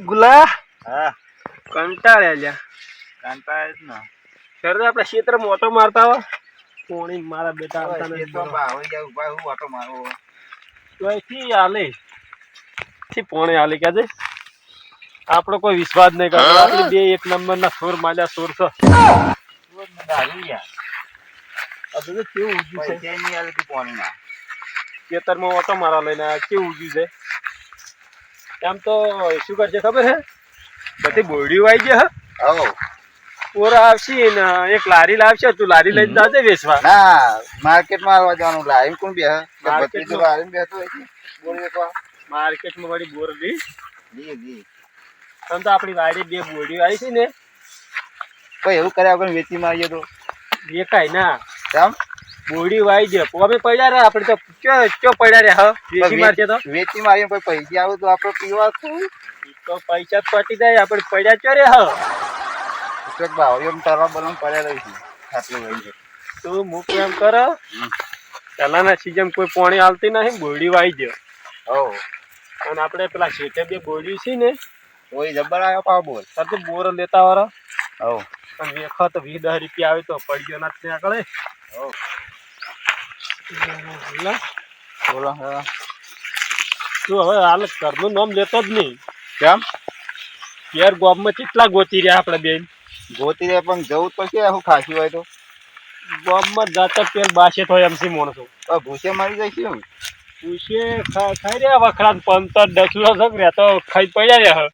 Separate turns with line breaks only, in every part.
ગુલા?
હા.
કંટાળ્યા લ્યા.
કંટાળે જ ને.
શરદ આપડે ક્ષેત્ર મોટો મારતા હો કોણી મારા બેટા આવતા નથી.
તો ભાવઈ જાય ઊભા હું વાટો મારવો
તો થી આલે. થી પોણે આલે કે છે? આપણો કોઈ વિશ્વાસ નહીં કરતો. આપણે બે એક નંબર ના સોર માલ્યા સોર છે કેવું ઉજ્યું છે? ખેતરમાં ઓટો મારા લઈને આ કેવું ઉજ્યું છે? એમ તો શું કરશે ખબર હે? બધી બોરડીઓ આવી છે હા.
હો
આવશે ને એક લારી લાવશે તું લારી લઈને જાજે વેચવા.
ના માર્કેટમાં આવવા જવાનું. લાઈન કોણ બે
Market
ભત્રીજો
માં.
લાઈન બેઠો હોય છે બોલી એકવાર
માર્કેટમાં વળી બોર લી
જી દી.
તમ તો આપણી વાડી બે બોડીઓ આવી છે ને.
કોઈ એવું કર્યા વગર વેચી મારીએ તો.
વેકાય ના.
કેમ?
બોરડી વાઈ દે. અમે પડ્યા રહ્યા આપણે તો ચો ચો પડ્યા રે હા. વેચી મારશે તો.
વેચી મારી કોઈ પૈસા આવે તો આપણે પીવા શું?
તો પૈસા પટી જાય આપણે પડ્યા ચો રે હા.
એક ભાવ એમ તરવા બલમ પડ્યા રહીશું આટલું લઈ જાય
તું મુક એમ કર. પહેલાના સીઝન કોઈ પાણી આવતી નહીં બોરડી વાઈ દે.
હો.
અને આપણે પેલા શેઠે બે બોડી છે ને
કોઈ જબર આવ્યો પાવ બોલ.
તાર તો બોર લેતા વાળા
હો.
પણ વેખો તો વીસ દસ રૂપિયા આવે તો પડ્યો ના ત્યાં આગળ.
હો. બોલો હા
તું હવે હાલ ઘરનું નામ લેતો જ નહીં.
કેમ?
ઘેર ગામમાં કેટલા ગોતી રહ્યા આપણે બેન.
ગોતી રહ્યા પણ જવું તો છે હું ખાસી હોય તો.
ગામમાં જાતા પેલ બાસે થાય એમ સી માણસો.
ભૂસે મારી જાય છે
ભૂસે ખાઈ રહ્યા વખરાત પંદર ડસલો સક રહ્યા તો ખાઈ પડ્યા રહ્યા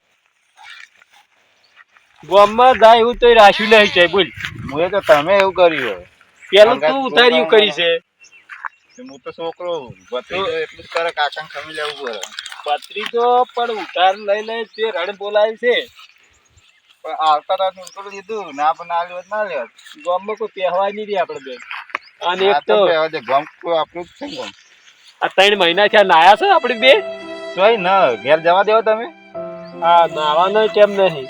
ગામમાં જાય એવું તો રાખ્યું નહીં જાય બોલ.
મુએ તો તમે એવું કર્યું
પેલું તું ઉતાર્યું કરી છે.
હું તો છોકરો ભત્રીજો એટલું જ કરે કાકાને ખમી લેવું પડે.
પત્રી તો પણ ઉતાર લઈ લઈ તે રણ બોલાય છે.
પણ આવતા રાત ઉતરું લીધું ના પણ ના લેવત ના લેવત
ગામમાં કોઈ પહેવાય નહીં રહી આપણે બે અને એક તો
ગમ કોઈ આપણું જ છે ને
આ ત્રણ મહિના છે નાયા છે આપણે બે?
જોઈ ન ઘેર જવા દેવો તમે?
હા નાવાનો ટેમ નહીં.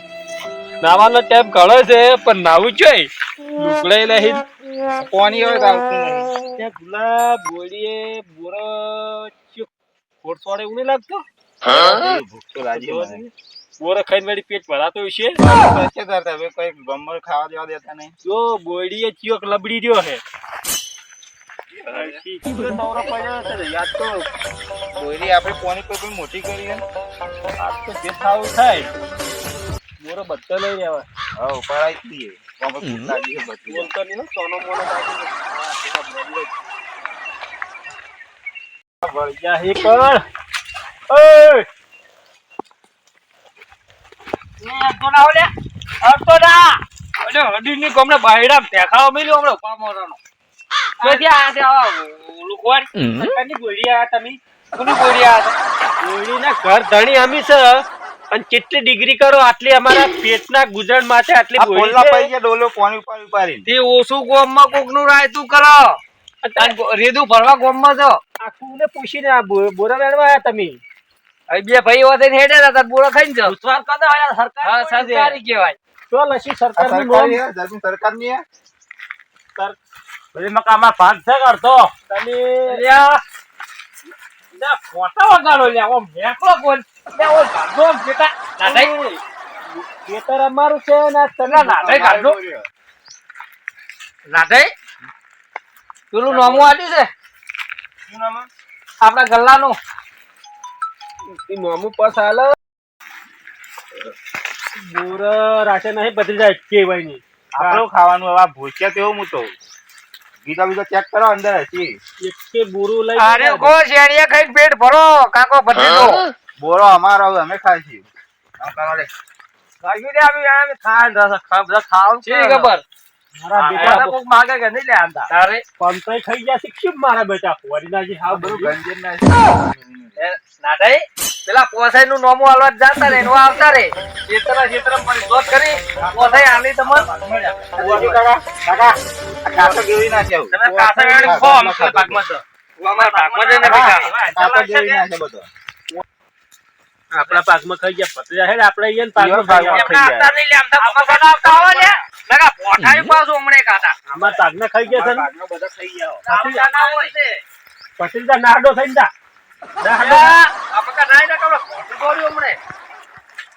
નાવાનો ટાઈમ ઘણો છે પણ નાવું જોઈ લુકડાઈ નહીં.
કોની હોય
ત્યાં ગુલાબ બોડીએ બોરો ખોટ સોડે એવું નહીં લાગતો. બોરો ખાઈને વળી પેટ ભરાતો હશે
તો છે? તાર તમે કોઈ ગમર ખાવા દેવા દેતા નહીં
જો બોડીએ ચિયોક લબડી રહ્યો હે યાદ તો.
કોઈની આપણે પોની કોઈ મોટી કરી
આજ તો જે થાવું થાય. બોરો બધો લઈ આવે
હા પડાઈ જ દઈએ
બોલતો નહીં સોનો મોનો બાકી ઘર ધણી અમી છે અને કેટલી ડિગ્રી કરો આટલી અમારા પેટના ગુજરાન માટે આટલી બોલી.
પૈસા ડોલો પાણી ઉપાડી ઉપાડીને
તે ઓછું ગોમમાં કોકનું રાયતું કરો રેદું ભરવા ગોમમાં છો?
આખું ને પૂછીને બોરા મેળવા આવ્યા તમે.
બે ભાઈ વધે હેડે હતા બોરા ખાઈ ને
ઉત્સાહ કદા આયા સરકાર
સરકારી કહેવાય.
તો લસી સરકારની નોમ.
સરકારની હે.
બધી મકામાં ભાગ છે કરતો તમે
લ્યા ના ફોટા વગાડો લ્યા ઓમ મેકલો કોણ લ્યા ઓ ગાડો બેટા. ના નહીં
ખેતર અમારું છે ને તને
ના, ના, નહીં કાઢો. ના થઈ પેલું નોમું આપ્યું છે?
શું નામ?
આપણા ગલ્લાનું.
નોમું પસ હાલ. બોર રાશે નહીં બદલી જાય કેવાયની.
આપણું ખાવાનું હવે ભૂસ્યા તેવું હું તો. બીજા બીજા ચેક કરો અંદર હતી
એક બોરું લઈ
અરે કો શેરિયા ખાઈને પેટ ભરો કાકો ભત્રીજો
બોરો અમારો અમે ખાઈ છીએ. આમ કરો લે.
કાઢી દે આવી આમ ખાન રસ ખાવ બધા ખાવ છે ખબર?
મારા
બેટા કોક માગે કે નહીં લે તારે
કેમ બેટા
પેલા પોસાઈ નું નોમું જાતા રે એનું આવતા રે. દોત કરી પોસાઈ આલી તમને
બુઆજી કાકા, કાકા, આ કાકો ના છે.
તમે કાસા વેણી ખો અમારા ભાગમાં તો અમારા ભાગમાં જઈને બેઠા
કાકો જેવી ના છે બધો.
આપણા પાકમાં ખાઈ ગયા પતરા હેડ આપણે અહીંયા પાકમાં ખાઈ ગયા.
આમ તો અમારા બધા આવતા હોય લે. નકા પોઠાઈ પાછું હમણે કાતા
આમાં તાગના ખાઈ ગયા છે ને?
બધા ખાઈ ગયા હો.
આવતા ના હોય. તે
પટેલ જા. નાડો થઈને
આપણે કાંઈ નાઈ ના કવડો, ખોટું કર્યું હમણે.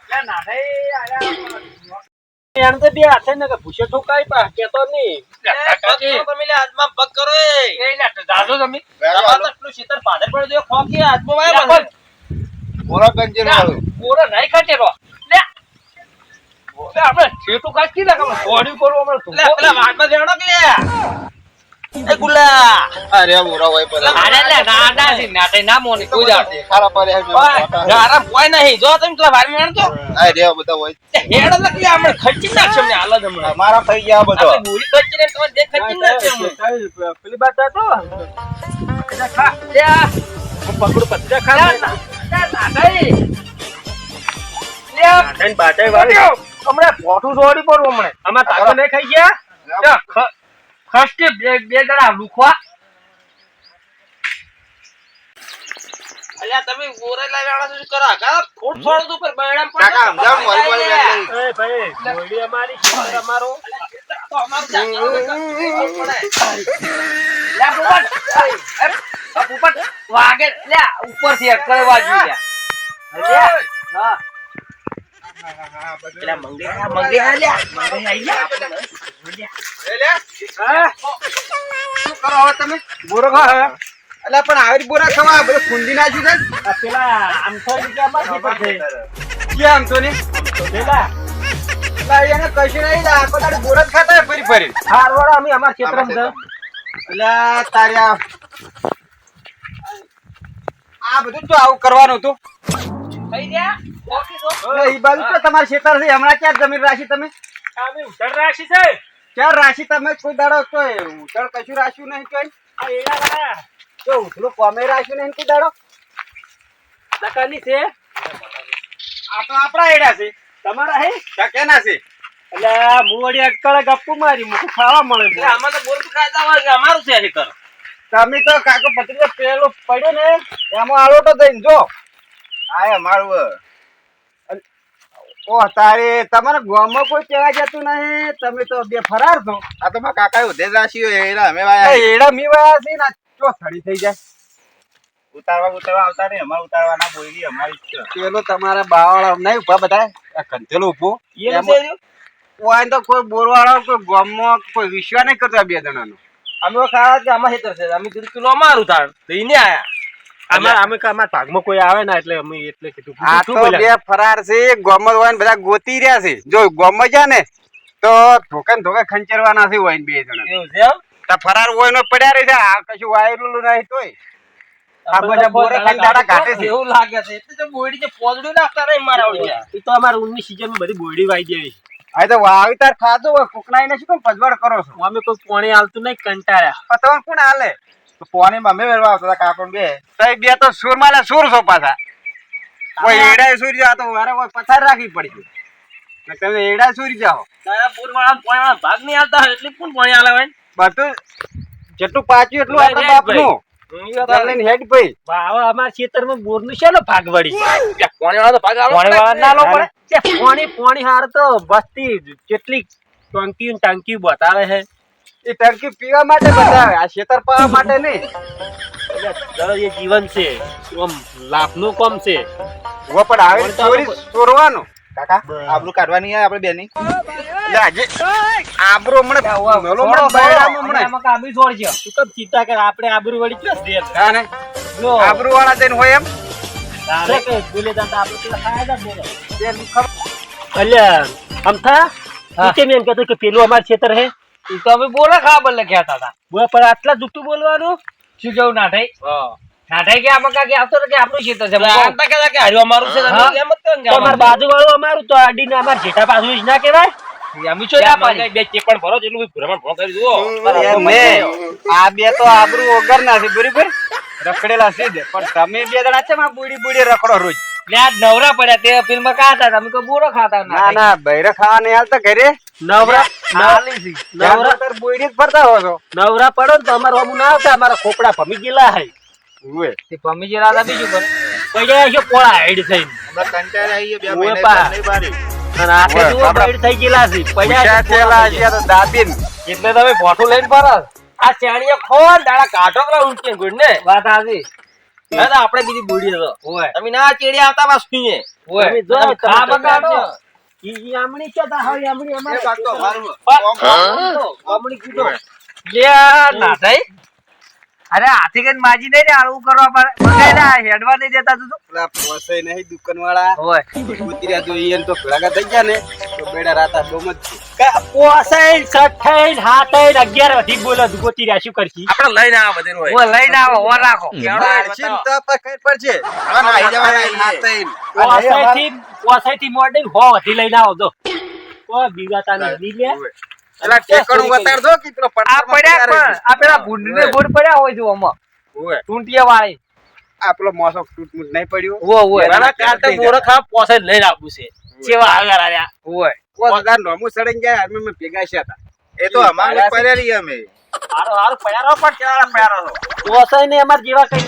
લે નાઠાઈ આયા
તો બે હાથે ને ભૂસે ઠોકાય પા કેતો નહીં.
તમે લે હાથમાં પગ કરો એ. લે દાદો તમે. તમારે શીતળ પાદર પડી દો ખોકી હાથમાં વાય
મોરા ગંજી વાળું
પૂરો નહીં ખટેરો લે લે આપણે છેટું કાચી લે કમ સોડી કરો અમે લે પેલા વાટમાં દેણો કે એ ગુલા
અરે મોરા હોય પર
અરે લે નાડા થી નાટે ના મોની કોઈ જાડ
ખારા પર
ગારા કોઈ નહીં જો તમે પેલા વારી મેણ તો
અરે બધા હોય
હેડ લખી આપણે ખર્ચી નાખશે અમને હાલ જ હમણાં
મારા થઈ ગયા બધો
બુરી ખર્ચી ને તમારે જે ખર્ચી નાખશે અમને
પેલી બાત હતો
ખા લે
પકડું ખા
બે બે જણા લુખવા. અલ્યા તમે ગોરે લાવ્યા છો કરો? કા ફૂટ છોડ દો પર બૈડામ પર
કાકા સમજાવ મોરી મોરી બેન
એ ભાઈ ગોળી અમારી અમારો.
તો અમારું લે ઉપર
પણ આવી બોરા ખવા બધું ખુંદી નાખ્યું આમ તો એને કશું નહીં આખો દાડો બોરા ખાતા ફરી ફરી
હાર વાળા અમે અમારા છે
એટલે તારે આ બધું તો આવું કરવાનું હતું. તમારી ખેતર છે હમણાં ક્યાં જમીન રાખી તમે?
ઉતર રાખી છે.
ક્યાં રાખી તમે? કોઈ દાડો તો ઉતર કશું રાખ્યું નહીં કઈ તો ઉતળું કોમે રાખ્યું નહીં કોઈ દાડો?
દકાની છે.
આ તો આપણા એડા છે.
તમારા હે?
કેના છે?
એટલે વળી અટકળે ગપ્પુ મારી મૂકું ખાવા મળે
એટલે આમાં તો બોલ કાયદા હોય કે અમારું છે એ કરો
તમે તો કાકો પત્રી પેલો પડ્યો ને એમાં આલોટો દઈને જો. આ અમારું ઓ તારે તમારા ગામમાં કોઈ કહેવા જતું નહીં? તમે તો બે ફરાર છો.
આ તો મારા કાકા ઉધે રાશી હોય એરા અમે વાયા
એડા મીવાયા છે ના ચો થડી થઈ જાય.
ઉતારવા ઉતારવા આવતા નહીં અમારે ઉતારવાના બોલી અમારી.
પેલો તમારા બાવાળા નહીં ઊભા બધા કંથેલો
ઊભો
એમાં-? ઓય તો કોઈ બોરવાળો કોઈ ગામમાં કોઈ વિશ્વાસ નહીં કરતા આ બે જણાનો.
અમે ખાવા કે અમારે હેતર છે. અમે કીધું કિલો અમારું થાણ તો ઈને આયા.
અમે અમે અમારા ભાગમાં કોઈ આવે ના એટલે અમે એટલે કીધું
આ તો બે ફરાર છે. ગામમાં હોય ને બધા ગોતી રહ્યા છે. જો ગામમાં જા ને તો ધોકે ને ધોકે ખંચરવાના છે હોય બે જણા.
એવું છે
તો ફરાર હોય નો પડ્યા રહે છે. આ કશું વાયરેલું નહીં તોય. આ બધા બોરે ખાઈને કાઢે છે.
એવું લાગે છે. એટલે તો બોયડી જે પોદડું નાખતા નહીં મારા ઓળખ્યા
એ તો અમારા ઊનની સિઝનમાં બધી બોડી વાઈ દેવી.
આ તો વાવીતાર ખાધું હોય શું પજવાડ કરો છો?
અમે કોઈ પાણી હાલતું નહીં કંટાળ્યા.
તમને કોણ હાલે
તો પોણીમાં અમે વેરવા આવતા હતા બે.
બે તો સુર માલે સુર છો પાછા કોઈ એડા સુરી જાવ તો વારે કોઈ પથાર રાખવી પડી ને તમે એડા સુર જાઓ.
તારા બોર વાળા પાણી વાળા ભાગ નહીં હાલતા એટલે કોણ પોણી હાલે હોય?
બધું જેટલું પાચ્યું એટલું બાપનું. હેડ ભાઈ.
હવે અમારા ખેતરમાં બોરનું છે ને ભાગ વળી
વાળા તો ભાગ હાલો
પાણી વાળા ના લો પડે પાણી. પાણી હાર તો વસ્તી જેટલી ટંકી ને બતાવે છે.
એ ટંકી પીવા માટે બતાવે આ ખેતર પાવા માટે નહીં.
એ જીવન છે. આમ લાભનું કોમ છે.
પણ આવે ચોરી ચોરવાનું.
કાકા આબરૂ કાઢવાની આવે આપણે બેની
આજે આબરૂ હમણાં મેલો હમણાં બૈરામાં હમણાં.
કામી કાબી છોડજો.
તું કેમ ચિંતા કર આપણે આબરૂ વળી ક્યાં દે
હા ને.
જો
આબરૂ વાળા જઈને હોય એમ.
તારે કે બોલે દાદા આપણે તો ફાયદા જ બોલે
તે ખબર?
અલ્યા અમથા તું કેમ એમ કહેતો કે પેલું અમાર ક્ષેત્ર હે?
ઈ તો અમે બોલા બદલે કહેતા હતા.
બોલા પણ આટલા જુઠ્ઠું બોલવાનું?
શું કેવું નાઠાઈ નાઠાઈ કે આમાં કાંઈ આવતો કે આપણું છે આવતા કહેતા કે હાર્યું અમારું છે તમે એમ જ કે
તમાર બાજુ વાળું અમારું તો આડીને અમાર જેઠા પાછું જ ના કહેવાય?
અમે શું ના પાડી. બે ચેપણ ભરો જેટલું ભ્રમણ ભણો કરી દો
એમ આ બે તો આબરૂ વગર ના છે બરોબર? રખડેલા છે પણ તમે બે જણા છે માં બુડી બુડી રખડો રોજ.
નવરા પડ્યા તે ફિલ્મ ખાતા હતા? અમે તો બુરો ખાતા
ના ના બૈરા ખાવા નહીં હાલતા ઘરે.
નવરા નવરા-
તર તાર જ ફરતા હો છો.
નવરા પડો ને તો અમારો અમુ ના આવતા અમારા ખોપડા ભમી ગયેલા હે.
તે રાતા બીજું કરે?
પડ્યા છે પોળા હેડ થઈને?
હમણાં કંટાળે આવીએ બે મહિને નહીં બારી
અને આખે જુઓ
આપડા-
થઈ ગયેલા છે. પડ્યા છે પોળા થઈ
તો દાબીન.
એટલે તમે ફોટો લઈને ફરો. આ ચાણીએ ખો દાડા કાઢો પેલા ઊંચે ગુડ ને? વાત આવી ના, ના, આપણે બીજી બુડી હતો
ઓય
તમે ના ચેડી આવતા.
ઓય
તમે જો,
ખા
ઈ- આમણી આમણી અમારે
મારું.
આમણી કીધો.
લે ના થઈ અરે હાથી કઈ માજી નહીં ને આવું કરવા પડે. હેડવા નહીં દેતા તું
પેલા પોસાય નહીં દુકાનવાળા.
ઓય.
ઉતર્યા તો ઈ એને તો ભેગા થઈ ગયા ને તો બેડા રાતા ડોમ જ છે.
પોસાઈને, સઠાઈને, અગિયાર વધી બોલો ગોતી રહ્યા શું કરશી?
આપણે લઈને આવો બધે હોય.
લઈને આવો ઓર રાખો.
હવે
પોસાઈથી મોડેલ હો વધી લઈને આવો દો ઓ બીગાતા નહીં લે.
પેલા ટેકણું વતાડજો કે પેલો
આ પડ્યા પણ આ પેલા ભૂંડને ભૂંડ પડ્યા હોય જો આમાં.
ઓય.
ટૂંટિયા વાળી
આ પેલો મોસો તૂટમૂટ નહીં પડ્યું?
ઓય ઓય.
મારા કાંટે મોરો ખાવા પોસે લઈને આપવું છે.
ચેવા આગળ આયા ઓય.
પોસ હજાર નોમું ગયા અમે મેં ભેગા થયા હતા. એ તો અમારે પડેલી અમે.
હારો હારો પડ્યારો પણ કેવાળા પડ્યારો છો.
પોસાઈને અમાર જેવા કઈ.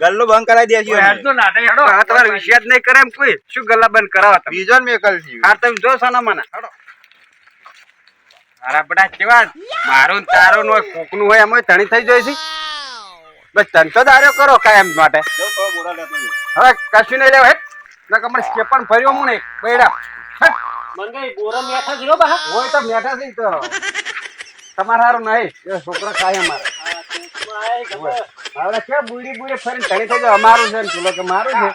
ગલ્લો બંધ કરાવી દેજો
ઓય, હેડજો હેડો.
હા, તમારે વિશ્વાસ નહીં કરે એમ કોઈ. શું ગલ્લા બંધ કરાવો બીજો મેં મેકલ થયું. હા તમે જો સોના મને હેડો. મારા બધા કેવા મારું ને નો કોકનું હોય એમાં ધણી થઈ છે. બસ તો દાર્યો કરો કાયમ માટે. હવે કશું નહીં લેવા હેટ ના કમરે સ્કેપન ભર્યો હું નહીં. બૈડા.
મંગાઈ બોરા મેઠા હો બા.
હોય તો મેઠા છે તો. તમારે હારું નહીં. એ છોકરા કાયમ અમારે. હવે કે બુડી બુડી ફરી ધણી થઈ જાય? અમારું છે ને ચૂલો કે મારું છે.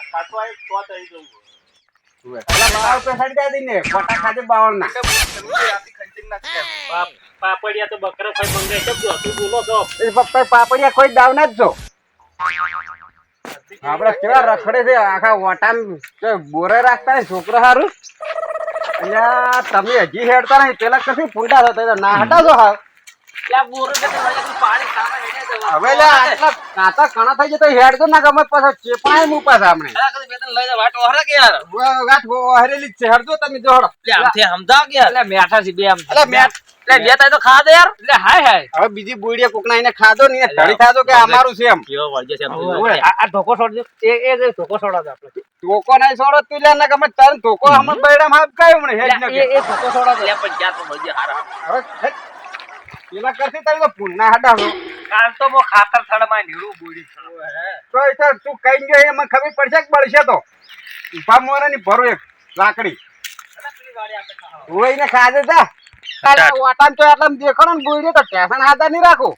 પાપડિયા તો બકરા ખાઈ મંગાઈ કેમ જો તું બોલો છો.
પાપડિયા કોઈ દાવના જ આપડે કેવા રખડે છે આખા વટામ બોરે રાખતા ને છોકરો સારું અલ્યા તમે હજી હેડતા નહીં. પેલા કશું ફૂંડા થતા. ના હટા છો હાવ
ત્યાં બોરો કે તો વળી પાણી ખાવા હેડ્યા જવા.
હવે. લે કણા થઈ જતો હેડતો ના ગમે પાછો ચેપાય મું પાછા આપણે
અલા, કદી બે ત્રણ લઈ જા, વાટો હરે કે યાર.
ગાંઠ હરેલી છે. હેડજો તમે જો હડો
આમથી સમજાવો કે
એટલે મેઠા છે બે આમ
અલા મેં
લે, બે તાય તો ખા દે યાર.
એટલે હાય હાય.
હવે બીજી બુડીએ કોકના એને ખાધો ને ધડી ખાધો કે અમારું છે એમ?
કેવો
આ આ છોડજો એ એ ધોકો છોડો આપણે.
ટોકો નહીં છોડો તું લે ને ગમે તાર ટોકો હમણાં બૈડા માં કાય હમણાં હેડ
એ એ ધોકો છોડો
લે, પણ ક્યાં તો વળગે હારા.
હવે. પેલા કરતી તારી તો પુન્ના હટા છો
કાલ તો મો ખાતર થડમાં નીરું બોડી
તો એ તો તું કઈ ગયો એમાં ખબર પડશે કે બળશે તો. ઊભા મોરાની ભરો એક લાકડી. હોય ને ખાધે તા. તારે વાટામ તો આટલા દેખો ને બોઈડે તો ટેશન હાથા નહીં રાખો.